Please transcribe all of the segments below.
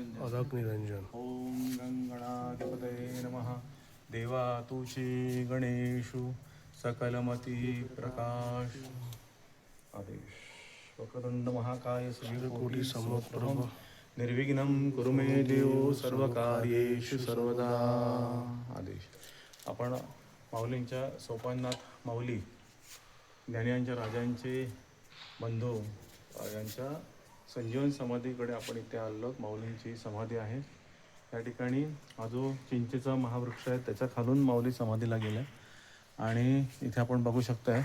निरंजन अलग निरंजन ओम गंगणाधिपतये नमः। देवा तुषी गणेशु सकलमती प्रकाश आदेश। वक्रतुंड महाकाय सूर्यकोटी समप्रभ निर्विघ्नं कुरु मे देव सर्व कार्येषु सर्वदा। आदेश। आपण माऊलींच्या सोपाननाथ माऊली ज्ञानियांच्या राजांचे बंधू यांच्या संजीवन समाधीकडे आपण इथे आलो माऊलींची समाधी आहे. त्या ठिकाणी हा जो चिंचेचा महावृक्ष आहे त्याच्या खालून माऊली समाधीला गेल्या. आणि इथे आपण बघू शकताय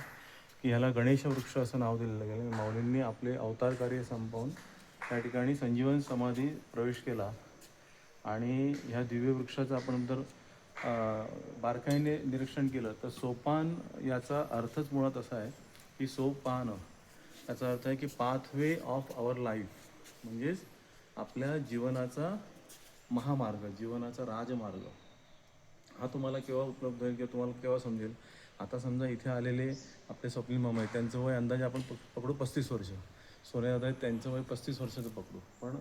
की ह्याला गणेश वृक्ष असं नाव दिलेलं गेलं माऊलींनी आपले अवतार कार्य संपवून त्या ठिकाणी संजीवन समाधी प्रवेश केला. आणि ह्या दिव्य वृक्षाचं आपण जर बारकाईने निरीक्षण केलं तर सोपान याचा अर्थच मुळात असा आहे की सोपान. याचा अर्थ आहे की पाथवे ऑफ आवर लाईफ म्हणजेच आपल्या जीवनाचा महामार्ग जीवनाचा राजमार्ग. हा तुम्हाला केव्हा उपलब्ध होईल किंवा तुम्हाला केव्हा समजेल? आता समजा इथे आलेले आपले स्वप्नील मामा आहेत त्यांचं वय अंदाजे आपण पक- पकडू पस्तीस वर्ष. सोन्यादादा आहेत त्यांचं वय पस्तीस वर्षाचं पकडू. पण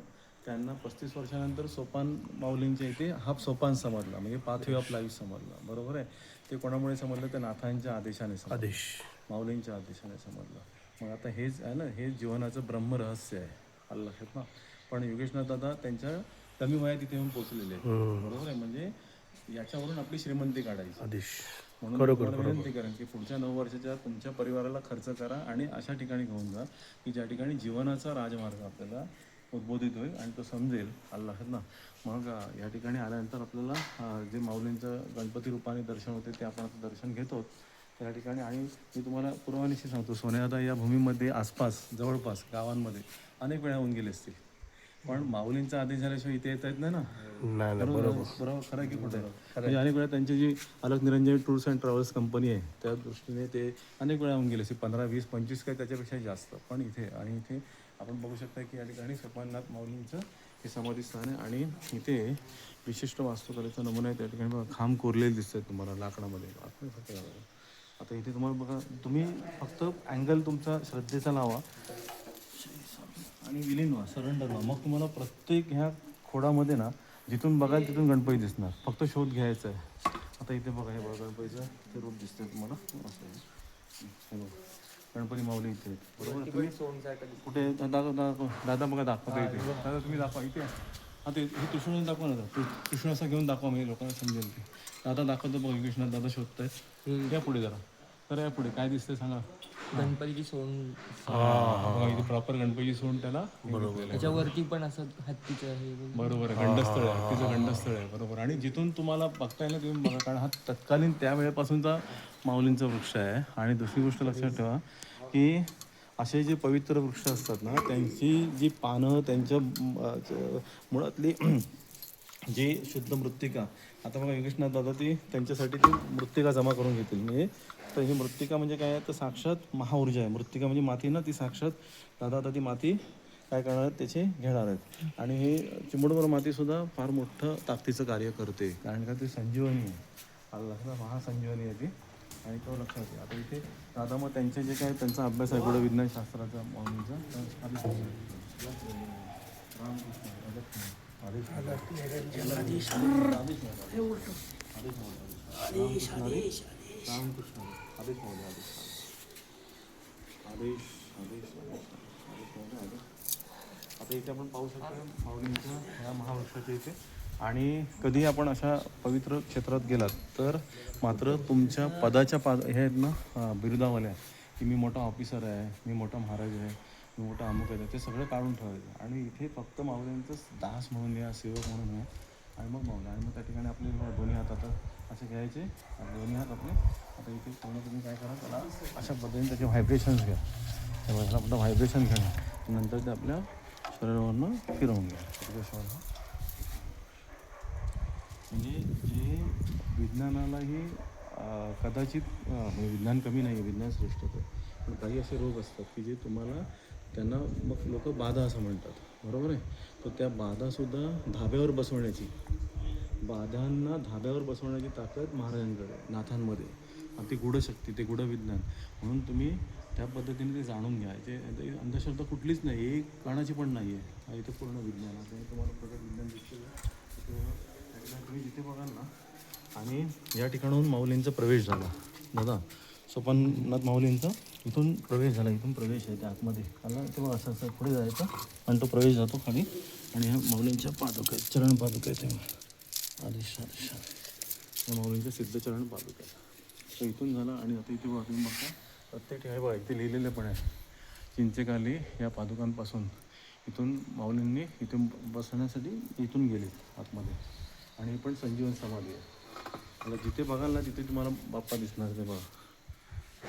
त्यांना पस्तीस वर्षानंतर सोपान माऊलींच्या इथे हा सोपान समजला म्हणजे पाथवे ऑफ लाईफ समजला. बरोबर आहे? ते कोणामुळे समजलं? त्या नाथांच्या आदेशाने आदेश. माऊलींच्या आदेशाने समजलं. मग आता हेच आहे ना हे जीवनाचं ब्रह्मरहस्य आहे. आलं लक्षात ना? पण योगेशनाथ दादा त्यांच्या कमी वयात इथे येऊन पोहोचलेले आहेत. बरोबर आहे? म्हणजे याच्यावरून आपली श्रीमंती काढायची. म्हणून विनंती करेन की पुढच्या नऊ वर्षाच्या तुमच्या परिवाराला खर्च करा आणि अशा ठिकाणी घेऊन जा की ज्या ठिकाणी जीवनाचा राजमार्ग आपल्याला उद्बोधित होईल आणि तो समजेल. अल्लाह ना? मग या ठिकाणी आल्यानंतर आपल्याला जे माऊलींचं गणपती रूपाने दर्शन होते ते आपण आता दर्शन घेतो त्या ठिकाणी. आणि मी तुम्हाला पूर्वानिशी सांगतो सोन्यादा या भूमीमध्ये आसपास जवळपास गावांमध्ये अनेक वेळा होऊन गेले असतील. पण माऊलींचा आदेश झाल्याशिवाय इथे येता येत नाही ना? बरोबर बरोबर. खरं की कुठे म्हणजे अनेक वेळा त्यांची जी अलग Niranjan tours and travels company आहे त्या दृष्टीने ते अनेक वेळा होऊन गेले असे पंधरा वीस पंचवीस काय त्याच्यापेक्षा जास्त. पण इथे आणि इथे आपण बघू शकता की या ठिकाणी सोपाननाथ माऊलींचं हे समाधी स्थान आहे. आणि इथे विशिष्ट वास्तुकलेचा नमुना आहे. त्या ठिकाणी खांब कोरलेले दिसत आहेत तुम्हाला लाकडामध्ये. आता इथे तुम्हाला बघा तुम्ही फक्त अँगल तुमचा श्रद्धेचा लावा. आणि विलीन व्हा सरेंडर व्हा. मग तुम्हाला प्रत्येक ह्या खोडामध्ये ना जिथून बघाल तिथून गणपती दिसणार. फक्त शोध घ्यायचा आहे. आता इथे बघा हे बघा गणपतीचं ते रूप दिसतंय तुम्हाला. असं. गणपती माऊली इथे. बरोबर तुम्ही? कुठे? दादा दादा दादा बघा दाखवता इथे. दादा तुम्ही दाखवा इथे. हा ते हे कृष्ण दाखवा ना कृष्ण असं घेऊन दाखवा म्हणजे लोकांना समजेल ते दादा दाखवतो बघा कृष्ण दादा शोधतायत. या पुढे जरा. तर या पुढे काय दिसतंय सांगा? गणपतीची बघा इथे प्रॉपर गणपती सोडून त्याला बरोबर. त्याच्यावरती पण असं हत्तीचं हे बरोबर आहे गंडस्थळ आहे तिचं गंडस्थळ आहे बरोबर. आणि जिथून तुम्हाला बघता येईल तुम्ही बघा कारण हा तत्कालीन त्या वेळेपासूनचा माऊलींचा वृक्ष आहे. आणि दुसरी गोष्ट लक्षात ठेवा की असे जे पवित्र वृक्ष असतात ना त्यांची जी पानं त्यांच्या मुळातली जी शुद्ध मृत्तिका आता बघा योगेशनाथ दादा ती त्यांच्यासाठी ती मृत्तिका जमा करून घेतील. म्हणजे तर ही मृत्तिका म्हणजे काय आहे? तर साक्षात महाऊर्जा आहे. मृत्तिका म्हणजे माती ना ती साक्षात दादा आता ती माती काय करणार आहेत? त्याचे घेणार आहेत. आणि हे चिमुडभर मातीसुद्धा फार मोठं ताकदीचं कार्य करते. कारण का ते संजीवनी आहे. आलं लक्षात महासंजीवनी आहे ती. आणि तो लक्षात आहे. आता इथे दादा मग त्यांचे जे काय त्यांचा अभ्यास आहे गुढ विज्ञानशास्त्राचा मॉर्निंगचा. रामकृष्ण आदेश आदेश आदेश रामकृष्ण आदेश महोदय आदेश आदेश आदेश आदेश महोदय आदेश आता इथे आपण पाहू शकतो माऊलींच्या ह्या महावृक्षाच्या इथे आणि कधी आपण अशा पवित्र क्षेत्रात गेलात तर मात्र तुमच्या पदाच्या पाद हे आहेत ना अं, बिरुदावाल्या की मी मोठा ऑफिसर आहे मी मोठा महाराज आहे. मी मोठा अमुक आहे ते सगळं काढून ठेवायचं. आणि इथे फक्त माऊलींचं दास म्हणून या सेवक म्हणून या आणि मग माऊली आणि मग त्या ठिकाणी आपले दोन्ही हात आता असे घ्यायचे. आणि दोन्ही हात आपले आता इथे पूर्ण तुम्ही काय करा त्याला अशा पद्धतीने त्याचे व्हायब्रेशन्स घ्या. त्यामुळे त्याला आपलं व्हायब्रेशन घेणं. नंतर ते आपल्या शरीरावरनं फिरवून घ्या. शरीरावरनं. म्हणजे जे विज्ञानालाही कदाचित म्हणजे विज्ञान कमी नाही आहे विज्ञान श्रेष्ठ आहे पण काही असे रोग असतात की जे तुम्हाला त्यांना मग लोक बाधा असं म्हणतात. बरोबर आहे? तर त्या बाधासुद्धा धाब्यावर बसवण्याची. बाधांना धाब्यावर बसवण्याची ताकद महाराजांकडे नाथांमध्ये. आणि ती गूढशक्ती ते गूढविज्ञान. म्हणून तुम्ही त्या पद्धतीने ते जाणून घ्या. ते अंधश्रद्धा कुठलीच नाही एक कानाची पण नाही आहे इथं इथे पूर्ण विज्ञान. आहे तुम्हाला प्रगत विज्ञान दिसतं तुम्ही जिथे बघाल ना आणि या ठिकाणाहून माऊलींचा प्रवेश झाला. दादा सोपाननाथ माऊलींचा इथून प्रवेश झाला इथून प्रवेश आहे त्या आतमध्ये. आला तेव्हा असं असं पुढे जायचं आणि तो प्रवेश जातो खाली. आणि ह्या माऊलींच्या पादुका आहेत चरण पादुका आहेत तेव्हा. आदेश आदेश या माऊलींच्या सिद्ध चरण पादुका आहेत. तर इथून झाला आणि आता इथे बघा तुम्ही बघा प्रत्येक ठिकाणी बघा इथे लिहिलेलं पण आहे. चिंचेखाली या पादुकांपासून इथून माऊलींनी इथून बसण्यासाठी इथून गेले आतमध्ये. आणि पण संजीवन समाधी आहे. मला जिथे बघाल ना तिथे तुम्हाला बाप्पा दिसणार ते बघा,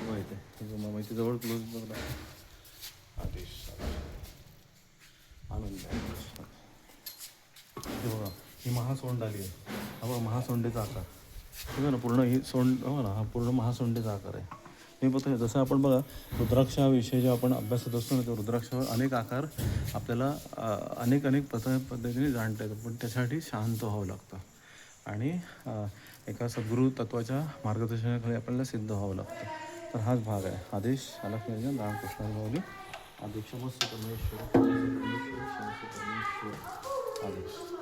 माहिती जवळ क्लोज बघा आदेश. आनंद हे बघा ही महासोंड आली आहे. हा बघा महासोंडेचा आकार. बघा ना पूर्ण ही सोंड हो ना हा पूर्ण महासोंडेचा आकार आहे. हे बघ जसं आपण बघा रुद्राक्षाविषयी जेव्हा आपण अभ्यासात असतो ना तेव्हा रुद्राक्षावर अनेक आकार आपल्याला अनेक अनेक पथ पद्धतीने जाणता येतात पण त्यासाठी शांत व्हावं लागतं. आणि एका सद्गुरू तत्वाच्या मार्गदर्शनाखाली आपल्याला सिद्ध व्हावं लागतं. तर हाच भाग आहे आदेश आला रामकृष्ण माऊली आदेश परमेश्वर परमेश्वर परमेश्वर आदेश